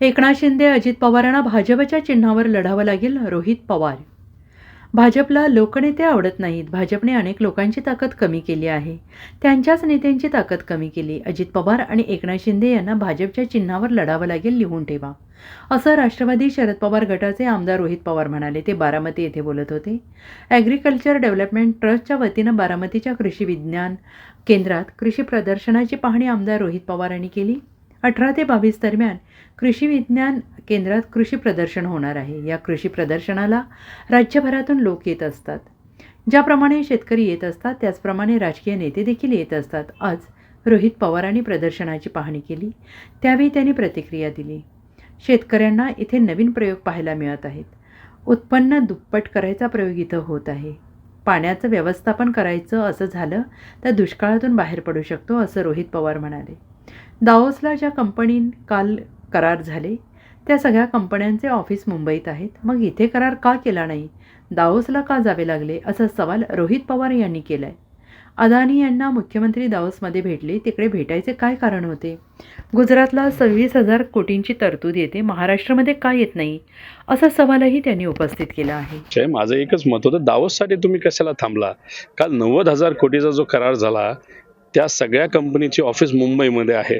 एकनाथ शिंदे अजित पवारांना भाजपच्या चिन्हावर लढावं लागेल रोहित पवार. भाजपला लोकनेते आवडत नाहीत. भाजपने अनेक लोकांची ताकद कमी केली आहे. त्यांच्याच नेत्यांची ताकद कमी केली. अजित पवार आणि एकनाथ शिंदे यांना भाजपच्या चिन्हावर लढावं लागेल लिहून ठेवा. असं राष्ट्रवादी शरद पवार गटाचे आमदार रोहित पवार म्हणाले. ते बारामती येथे बोलत होते. ॲग्रिकल्चर डेव्हलपमेंट ट्रस्टच्या वतीनं बारामतीच्या कृषी विज्ञान केंद्रात कृषी प्रदर्शनाची पाहणी आमदार रोहित पवार यांनी केली. अठरा ते बावीस दरम्यान कृषी विज्ञान केंद्रात कृषी प्रदर्शन होणार आहे. या कृषी प्रदर्शनाला राज्यभरातून लोक येत असतात. ज्याप्रमाणे शेतकरी येत असतात त्याचप्रमाणे राजकीय नेते देखील येत असतात. आज रोहित पवारांनी प्रदर्शनाची पाहणी केली. त्यावेळी त्यांनी प्रतिक्रिया दिली. शेतकऱ्यांना इथे नवीन प्रयोग पाहायला मिळत आहेत. उत्पन्न दुप्पट करायचा प्रयोग इथं होत आहे. पाण्याचं व्यवस्थापन करायचं असं झालं तर दुष्काळातून बाहेर पडू शकतो असं रोहित पवार म्हणाले. दाओसला ज्या कंपनी काल करार झाले त्या सगळ्या कंपन्यांचे ऑफिस मुंबईत आहेत. मग इथे करार का केला नाही? दाओसला का जावे लागले? असा सवाल रोहित पवार यांनी केला आहे अदानी यांना मुख्यमंत्री दाओसमध्ये भेटले तिकडे भेटायचे काय कारण होते? गुजरातला सव्वीस हजार कोटींची तरतूद येते महाराष्ट्रामध्ये का येत नाही? असा सवालही त्यांनी उपस्थित केला आहे. माझं एकच मत होतं दावोससाठी तुम्ही कशाला थांबला? काल नव्वद हजार कोटीचा जो करार झाला त्या सगळ्या कंपनीची ऑफिस मुंबईमध्ये आहे.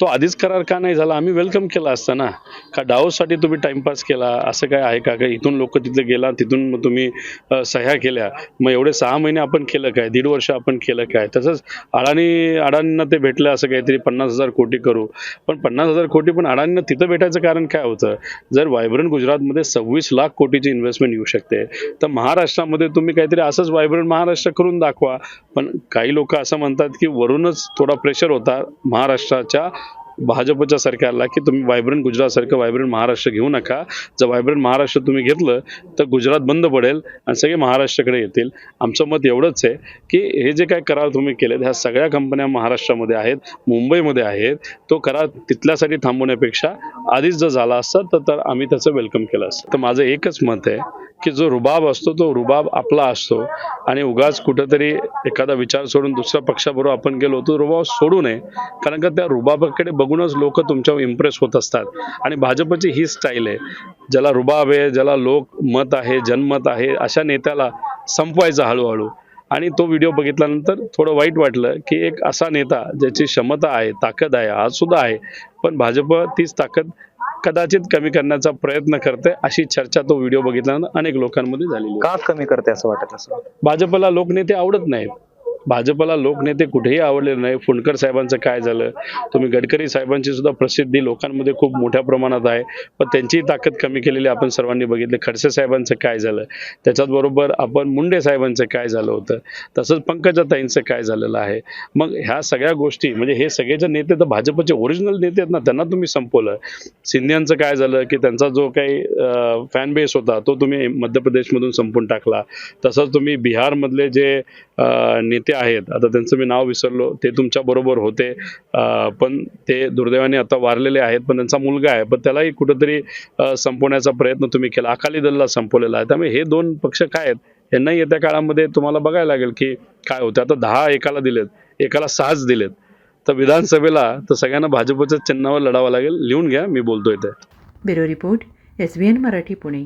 तो आधीच करार का नाही झाला? आम्ही वेलकम केला असता ना का डावोसाठी तुम्ही टाइमपास केला? असं काय आहे का? काय इथून लोक तिथे गेला तिथून मग तुम्ही सह्या केल्या? मग एवढे सहा महिने आपण केलं काय? दीड वर्ष आपण केलं काय? तसंच अडाणी अडाणींना ते भेटलं असं काहीतरी पन्नास हजार कोटी करू. पण पन्नास हजार कोटी पण अडाणींना तिथं भेटायचं कारण काय होतं? जर व्हायब्रंट गुजरातमध्ये सव्वीस लाख कोटीची इन्व्हेस्टमेंट येऊ शकते तर महाराष्ट्रामध्ये तुम्ही काहीतरी असंच व्हायब्रंट महाराष्ट्र करून दाखवा. पण काही लोक असं म्हणतात की वरूनच थोडा प्रेशर होता महाराष्ट्राच्या भाजपच्या सरकारला की तुम्ही व्हायब्रंट गुजरातसारखं व्हायब्रंट महाराष्ट्र घेऊ नका. जर व्हायब्रंट महाराष्ट्र तुम्ही घेतलं तर गुजरात बंद पडेल आणि सगळे महाराष्ट्राकडे येतील. आमचं मत एवढंच आहे की हे जे काय करार तुम्ही केलेत ह्या सगळ्या कंपन्या महाराष्ट्रामध्ये आहेत मुंबईमध्ये आहेत तो करार तिथल्यासाठी थांबवण्यापेक्षा आधीच जर झाला असता तर तर आम्ही त्याचं वेलकम केलं असतं. तर माझं एकच मत आहे की जो रुबाब असतो तो रुबाब आपला असतो. आणि उगाच कुठंतरी एखादा विचार सोडून दुसऱ्या पक्षाबरोबर आपण गेलो तो रुबाब सोडू नये. कारण का त्या रुबाबाकडे बघूनच लोक तुमच्यावर इम्प्रेस होत असतात. आणि भाजपची ही स्टाईल आहे. ज्याला रुबाब आहे ज्याला लोक मत आहे जनमत आहे अशा नेत्याला संपवायचं हळूहळू. आणि तो व्हिडिओ बघितल्यानंतर थोडं वाईट वाटलं की एक असा नेता ज्याची क्षमता आहे ताकद आहे आज सुद्धा आहे पण भाजप तीच ताकद कदाचित कमी करण्याचा प्रयत्न करते अशी चर्चा तो व्हिडिओ बघितल्यानंतर अनेक लोकांमध्ये झालेली. का कमी करते असं वाटत असं? भाजपला लोकनेते आवडत नाहीत. भाजपला लोकनेते कुठेही आवडलेले नाही. फुंडकर साहेबांचं काय झालं? तुम्ही गडकरी साहेबांची सुद्धा प्रसिद्धी लोकांमध्ये खूप मोठ्या प्रमाणात आहे. पण त्यांचीही ताकद कमी केलेली आपण सर्वांनी बघितलं. खडसे साहेबांचं काय झालं? त्याच्याच बरोबर आपण मुंडे साहेबांचं काय झालं होतं? तसंच पंकजाताईंचं काय झालेलं आहे? मग ह्या सगळ्या गोष्टी म्हणजे हे सगळे जे नेते तर भाजपचे ओरिजिनल नेते आहेत ना त्यांना तुम्ही संपवलं. सिंधियांचं काय झालं की त्यांचा जो काही फॅन बेस होता तो तुम्ही मध्य प्रदेशमधून संपून टाकला. तसंच तुम्ही बिहारमधले जे नेते नेते आहेत. आता त्यांचं मी नाव विसरलो. ते तुमच्या बरोबर होते. पण ते दुर्दैवाने आता वारलेले आहेत. पण त्यांचा मुलगा आहे. पण त्यालाही कुठंतरी संपवण्याचा प्रयत्न तुम्ही केला. अकाली दलला संपवलेला आहे. त्यामुळे हे दोन पक्ष काय आहेत? यांनाही येत्या काळामध्ये तुम्हाला बघायला लागेल की काय होतं आता दहा एकाला दिलेत. एकाला सहाच दिलेत. तर विधानसभेला तर सगळ्यांना भाजपच्या चिन्हावर लढावं लागेल. लिहून घ्या. मी बोलतोय ते. Bureau report S B N Marathi Pune.